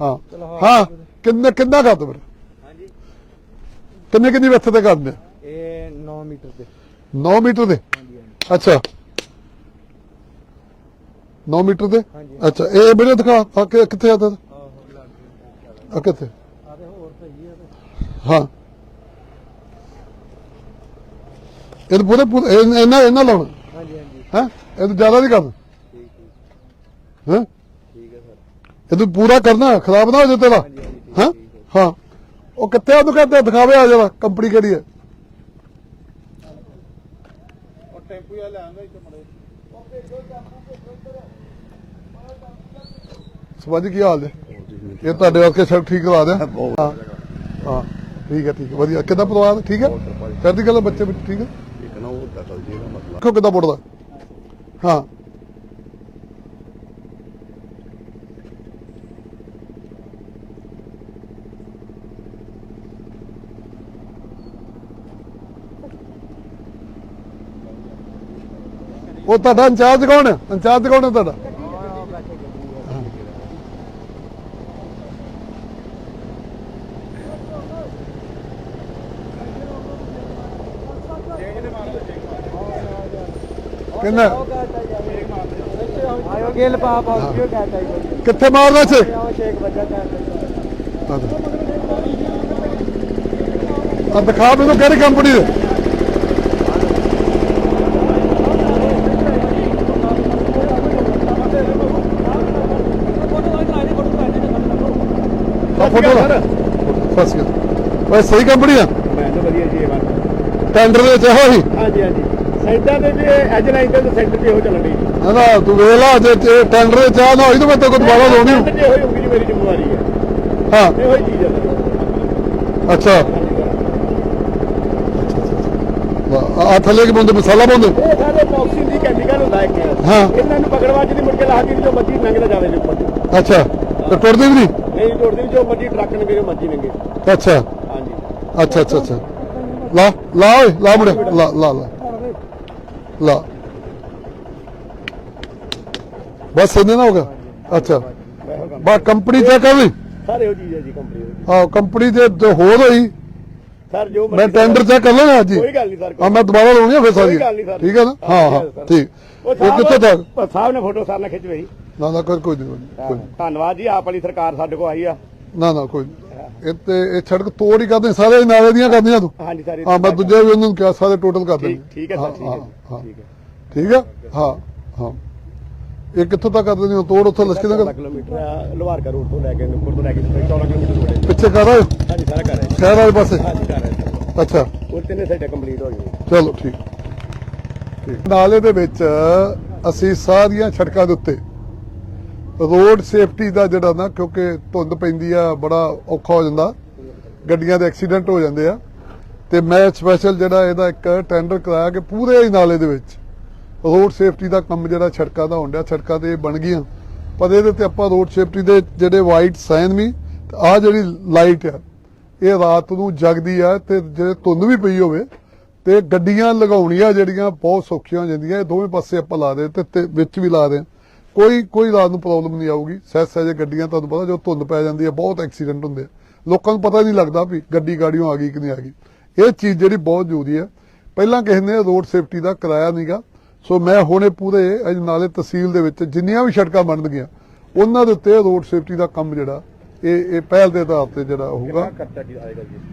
ਹਾਂ। ਹਾਂ ਕਿੰਨੇ ਕਿੰਨਾ ਕਰ ਦੋ ਫਿਰ ਹਾਂਜੀ। ਕਿੰਨੇ ਕਿੰਨੀ ਵਿੱਥ ਤੇ ਕਰਦੇ ਇਹ 9 ਮੀਟਰ ਦੇ 9 ਮੀਟਰ ਦੇ ਹਾਂਜੀ ਹਾਂਜੀ। ਅੱਛਾ। 9 ਮੀਟਰ ਦੇ ਹਾਂਜੀ। ਅੱਛਾ ਇਹ ਮੇਰੇ ਦਿਖਾ ਆ ਕਿ- ਕਿੱਥੇ ਆ ਤਾ? ਆਹੋ ਲੱਗ ਆ ਕਿੱਥੇ? ਆ ਤੇ ਹੋਰ ਸਹੀ ਹੈ ਤੇ। ਹਾਂ। ਇਹ ਤਾਂ ਪੂਰੇ ਇਹਨਾਂ ਇਹਨਾਂ ਲਾਉਣਾ? ਹਾਂਜੀ ਹਾਂਜੀ। ਹੈ? ਇਹ ਤਾਂ ਜ਼ਿਆਦਾ ਨਹੀਂ ਕਰਨਾ? ਹੈ? ਇਹ ਤੂੰ ਪੂਰਾ ਕਰਨਾ ਖਰਾਬ ਨਾ ਹੋ ਜਾਏ ਤੇਰਾ। ਹਾਂ? ਹਾਂ। ਉਹ ਕਿੱਥੇ ਉਹਨੂੰ ਕਹਿੰਦੇ ਦਿਖਾਵੇ ਆ ਜਰਾ ਕੰਪਨੀ ਕਿਹੜੀ ਹੈ ਉਹ ਟੈਂਪੂ ਇੱਥੇ ਮੜੇ ਕੀ ਹਾਲ। ਹੈ ਇਹ ਤੁਹਾਡੇ ਵਾਸਤੇ ਸਭ ਠੀਕ ਕਰਾ ਦਿਆਂ। ਹਾਂ। ਹਾਂ। ਠੀਕ ਹੈ ਠੀਕ ਹੈ। ਵਧੀਆ। ਕਿੱਦਾਂ ਪਰਿਵਾਰ? ਠੀਕ ਹੈ? ਚੜ੍ਹਦੀ ਗੱਲ ਬੱਚੇ ਠੀਕ ਹੈ? ਇੱਕ ਨਾ ਉਹ ਦਖਲ ਜੀ ਦਾ ਮਸਲਾ। ਕਿੱਦਾਂ ਪੁੱਟਦਾ ਹਾਂ। ਉਹ ਤੁਹਾਡਾ ਇੰਚਾਰਜ ਕੌਣ ਹੈ? ਇੰਚਾਰਜ ਕੌਣ ਹੈ ਤੁਹਾਡਾ? ਕਿੰਨਾ? ਆਇਓ ਗੇਲ ਪਾਪ ਆ ਕਿਉਂ ਕਹਤਾ ਹੈ ਕਿੱਥੇ ਮਾਰਦਾ ਸੀ ਸ਼ੇਖ ਬੱਚਾ ਕਹਤਾ ਆ ਦਿਖਾ ਮੈਨੂੰ ਕਿਹੜੀ ਕੰਪਨੀ ਦੇ? ਫੋਟੋ ਲਾ। ਫਸ ਗਿਆ ਓਏ ਸਹੀ ਕੰਪਨੀ ਆ? ਮੈਂ ਤਾਂ ਵਧੀਆ ਜੀ ਇਹ ਟੈਂਡਰ ਦੇ ਵਿੱਚ ਇਹੋ ਹੀ? ਹਾਂਜੀ ਹਾਂਜੀ। ਸਾਈਡਾਂ ਤੇ ਵੀ ਐਜ ਲਾਈਨ ਤੇ ਸੈਂਟਰ ਤੇ ਇਹੋ ਚੱਲਣ ਦੀ ਹੈ ਨਾ ਤੂੰ ਵੇਖ ਲਾ ਜੇ ਜੇ ਟੈਂਡਰ ਦੇ ਚਾਹ ਨਾ ਹੋਈ ਤਾਂ ਮੈਂ ਤੇ ਕੋਈ ਦੁਬਾਰਾ ਲਾਉਣੀ ਹੋਊ। ਤੇ ਇਹੋ ਹੀ ਹੋਊਗੀ ਜੀ ਮੇਰੀ ਜ਼ਿੰਮੇਵਾਰੀ ਹੈ। ਹਾਂ। ਇਹੋ ਹੀ ਚੀਜ਼ ਹੈ। ਅੱਛਾ। ਆ ਥੱਲੇ ਕੀ ਬੰਦੇ ਮਸਾਲਾ ਬੰਦੇ ਇਹ ਸਾਰੇ ਬਾਕਸਿੰਗ ਦੀ ਕੈਮੀਕਲ ਹੁੰਦਾ ਹੈ ਕਿ ਹਾਂ। ਇਹਨਾਂ ਨੂੰ ਪਕੜਵਾ ਕੇ ਮੁੜ ਕੇ ਲਾ ਕੇ ਜੋ ਮਰਜ਼ੀ ਲੰਘਦਾ ਜਾਵੇ ਦੇ ਉੱਪਰ ਅੱਛਾ। ਤੇ ਟੁੱਟਦੀ ਵੀ ਨਹੀਂ? ਨਹੀਂ ਜੋੜਦੇ ਵੀ ਜੋ ਮਰਜ਼ੀ ਟਰੱਕ ਨੇ ਮੇਰੇ ਮਰਜ਼ੀ ਲੰਗੇ ਅੱਛਾ। ਹਾਂਜੀ। ਅੱਛਾ ਅੱਛਾ ਅੱਛਾ। ਲਾ ਲਾ ਓਏ ਲਾ ਮੁੰਡੇ। ਲਾ ਲਾ ਲਾ। ਲਾ। ਬਸ ਇੰਨੇ ਨਾ ਹੋ ਗਿਆ? ਅੱਛਾ। ਬਾ ਕੰਪਨੀ ਚੈੱਕ ਕਰ ਲਈ ਸਾਰੇ ਉਹ ਚੀਜ਼ ਹੈ ਜੀ ਕੰਪਨੀ ਦੀ। ਹਾਂ ਕੰਪਨੀ ਦੇ ਜੋ ਹੋਰ ਹੋਈ? ਸਰ ਜੋ ਮੈਂ ਟੈਂਡਰ ਚੈੱਕ ਕਰ ਲੈਣਾ ਅੱਜ ਹੀ। ਕੋਈ ਗੱਲ ਨਹੀਂ ਸਰ ਹਾਂ ਮੈਂ ਦੁਬਾਰਾ ਲਾਉਣੀ ਆ ਫਿਰ ਸਾਰੀ। ਠੀਕ ਹੈ ਨਾ? ਹਾਂ ਹਾਂ। ਠੀਕ। ਉਹ ਕਿੱਥੇ ਤੱਕ? ਸਾਹਿਬ ਨੇ ਫੋਟੋ ਸਰ ਨਾਲ ਖਿੱਚ ਲਈ ਨਾ ਨਾ ਕੋਈ ਕੋਈ ਨਹੀਂ ਕੋਈ ਨਹੀਂ। ਧੰਨਵਾਦ ਜੀ ਆਪ ਵਾਲੀ ਸਰਕਾਰ ਸਾਡੇ ਕੋਲ ਆਈ ਆ। ਨਾ ਨਾ ਕੋਈ ਨਹੀਂ। ਇਹ ਤੇ ਇਹ ਸੜਕ ਤੋੜ ਹੀ ਕਰਦੇ ਸਾਰੇ ਹੀ ਨਾਲੇ ਦੀਆਂ ਕਰਦੀਆਂ ਤੂੰ। ਹਾਂਜੀ ਸਰ ਹਾਂ ਮੈਂ ਦੂਜੇ ਵੀ ਉਹਨਾਂ ਨੂੰ ਕਿਹਾ ਸਾਰੇ ਟੋਟਲ ਕਰ ਦੇਣਗੇ। ਠੀਕ ਠੀਕ ਹੈ ਹਾਂ, ਸਰ ਠੀਕ ਹਾਂ, ਹੈ ਹਾਂ। ਠੀਕ ਹੈ। ਠੀਕ ਹੈ? ਹਾਂ ਹਾਂ। ਇਹ ਕਿੱਥੋਂ ਤੱਕ ਕਰ ਦਿੰਦੇ ਹੋ ਤੋੜ ਉੱਥੋਂ ਲਸਕੀ ਦਾ 14 ਕਿਲੋਮੀਟਰ ਆ, ਲੋਹਾਰਕਾ ਰੋਡ ਤੋਂ ਲੈ ਕੇ ਨੂਪੁਰ ਤੋਂ ਲੈ ਕੇ 14 ਕਿਲੋਮੀਟਰ ਰੋਡ ਹੈ ਪਿੱਛੇ ਕਰ ਆਇਓ ਹਾਂਜੀ ਸਾਰਾ ਕਰ ਰਹੇ ਸ਼ਹਿਰ ਵਾਲੇ ਪਾਸੇ? ਹਾਂਜੀ ਕਰ ਰਹੇ ਸਰ ਅੱਛਾ। ਉਹ ਤਿੰਨੇ ਸਾਈਡਾਂ ਕੰਪਲੀਟ ਹੋ ਗਈਆਂ। ਚਲੋ ਠੀਕ। ਠੀਕ। ਨਾਲੇ ਦੇ ਵਿੱਚ ਅਸੀਂ ਸਾਰੀਆਂ ਸੜਕਾਂ ਦੇ ਉੱਤੇ ਰੋਡ ਸੇਫਟੀ ਦਾ ਜਿਹੜਾ ਨਾ, ਕਿਉਂਕਿ ਧੁੰਦ ਪੈਂਦੀ ਆ, ਬੜਾ ਔਖਾ ਹੋ ਜਾਂਦਾ। ਗੱਡੀਆਂ ਦੇ ਐਕਸੀਡੈਂਟ ਹੋ ਜਾਂਦੇ ਆ। ਤੇ ਮੈਂ ਸਪੈਸ਼ਲ ਜਿਹੜਾ ਇਹਦਾ ਇੱਕ ਟੈਂਡਰ ਕਰਾਇਆ ਕਿ ਪੂਰੇ ਹੀ ਨਾਲੇ ਦੇ ਵਿੱਚ ਰੋਡ ਸੇਫਟੀ ਦਾ ਕੰਮ ਜਿਹੜਾ ਸੜਕਾਂ ਦਾ ਹੁੰਦਾ, ਸੜਕਾਂ ਤੇ ਬਣ ਗਈਆਂ। ਪਰ ਇਹਦੇ ਤੇ ਆਪਾਂ ਰੋਡ ਸੇਫਟੀ ਦੇ ਜਿਹੜੇ ਵਾਈਟ ਸਾਈਨ ਵੀ ਆ ਜਿਹੜੀ ਲਾਈਟ ਆ, ਇਹ ਰਾਤ ਨੂੰ ਜਗਦੀ ਆ ਤੇ ਜੇ ਧੁੰਦ ਵੀ ਪਈ ਹੋਵੇ, ਤੇ ਗੱਡੀਆਂ ਲਗਾਉਣੀਆਂ ਜਿਹੜੀਆਂ ਬਹੁਤ ਸੌਖੀਆਂ ਹੋ ਜਾਂਦੀਆਂ। ਇਹ ਦੋਵੇਂ ਪਾਸੇ ਆਪਾਂ ਲਾ ਦੇ ਤੇ ਵਿੱਚ ਵੀ ਲਾ ਦੇ। ਕੋਈ ਕੋਈ ਰਾਤ ਨੂੰ ਪ੍ਰੋਬਲਮ ਨਹੀਂ ਆਊਗੀ। ਸਹਿ ਸਹਿਜੇ ਗੱਡੀਆਂ ਤੁਹਾਨੂੰ ਪਤਾ ਜੋ ਧੁੰਦ ਪੈ ਜਾਂਦੀ ਹੈ ਬਹੁਤ ਐਕਸੀਡੈਂਟ ਹੁੰਦੇ ਆ। ਲੋਕਾਂ ਨੂੰ ਪਤਾ ਨਹੀਂ ਲੱਗਦਾ ਵੀ ਗੱਡੀ ਗਾੜੀਆਂ ਆ ਗਈ ਕਿ ਨਹੀਂ ਆ ਗਈ। ਇਹ ਚੀਜ਼ ਜਿਹੜੀ ਬਹੁਤ ਜ਼ਰੂਰੀ ਹੈ। ਪਹਿਲਾਂ ਕਿਸੇ ਨੇ ਰੋਡ ਸੇਫਟੀ ਦਾ ਕਰਾਇਆ ਨਹੀਂਗਾ ਸੋ ਮੈਂ ਹੁਣੇ ਪੂਰੇ ਅੱਜ ਨਾਲੇ ਤਹਿਸੀਲ ਦੇ ਵਿੱਚ ਜਿੰਨੀਆਂ ਵੀ ਸੜਕਾਂ ਬਣਨਗੀਆਂ ਉਹਨਾਂ ਦੇ ਉੱਤੇ ਰੋਡ ਸੇਫਟੀ ਦਾ ਕੰਮ ਜਿਹੜਾ ਇਹ ਇਹ ਪਹਿਲ ਦੇ ਆਧਾਰ ਤੇ ਜਿਹੜਾ ਹੋਊਗਾ।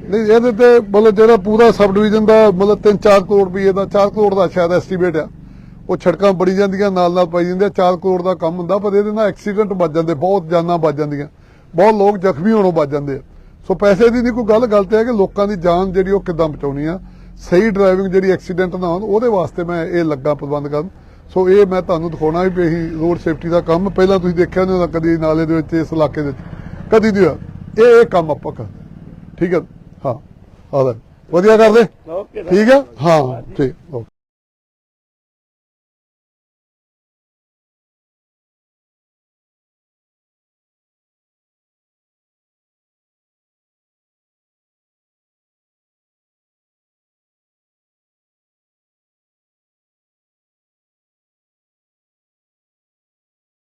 ਨਹੀਂ ਇਹਦੇ ਤੇ ਮਤਲਬ ਜਿਹੜਾ ਪੂਰਾ ਸਬ ਡਿਵੀਜ਼ਨ ਦਾ ਮਤਲਬ 3-4 ਕਰੋੜ ਰੁਪਏ ਦਾ 4 ਕਰੋੜ ਦਾ ਸ਼ਾਇਦ ਐਸਟੀਮੇਟ ਆ। ਉਹ ਛੜਕਾਂ ਬੜੀ ਜਾਂਦੀਆਂ ਨਾਲ ਨਾਲ ਪਾਈ ਜਾਂਦੇ 4 ਕਰੋੜ ਦਾ ਕੰਮ ਹੁੰਦਾ ਪਰ ਇਹਦੇ ਨਾਲ ਐਕਸੀਡੈਂਟ ਵੱਜ ਜਾਂਦੇ ਬਹੁਤ ਜਾਨਾਂ ਵੱਜ ਜਾਂਦੀਆਂ। ਬਹੁਤ ਲੋਕ ਜ਼ਖਮੀ ਹੋਣੋਂ ਵੱਜ ਜਾਂਦੇ ਆ। ਸੋ ਪੈਸੇ ਦੀ ਨਹੀਂ ਕੋਈ ਗੱਲ ਗੱਲ ਤੇ ਹੈ ਕਿ ਲੋਕਾਂ ਦੀ ਜਾਨ ਜਿਹੜੀ ਉਹ ਕਿੱਦਾਂ ਬਚਾਉਣੀ ਆ। ਸਹੀ ਡਰਾਈਵਿੰਗ ਜਿਹੜੀ ਐਕਸੀਡੈਂਟ ਨਾ ਹੋਣ ਉਹਦੇ ਵਾਸਤੇ ਮੈਂ ਇਹ ਲੱਗਾ ਪ੍ਰਬੰਧ ਕਰਨ। ਸੋ ਇਹ ਮੈਂ ਤੁਹਾਨੂੰ ਦਿਖਾਉਣਾ ਵੀ ਪਈ ਰੋਡ ਸੇਫਟੀ ਦਾ ਕੰਮ। ਪਹਿਲਾਂ ਤੁਸੀਂ ਦੇਖਿਆ ਨਹੀਂ ਹੋਣਾ ਕਦੀ ਨਾਲੇ ਦੇ ਵਿੱਚ ਇਸ ਇਲਾਕੇ ਦੇ ਵਿੱਚ। ਕਦੀ ਨਹੀਂ ਇਹ ਇਹ ਕੰਮ ਆਪਾਂ ਕਰਦੇ। ਠੀਕ ਹੈ? ਹਾਂ। ਆ ਲੈ। ਵਧੀਆ ਕਰਦੇ? ਠੀਕ ਹੈ? ਹਾਂ ਠੀਕ। ਓਕੇ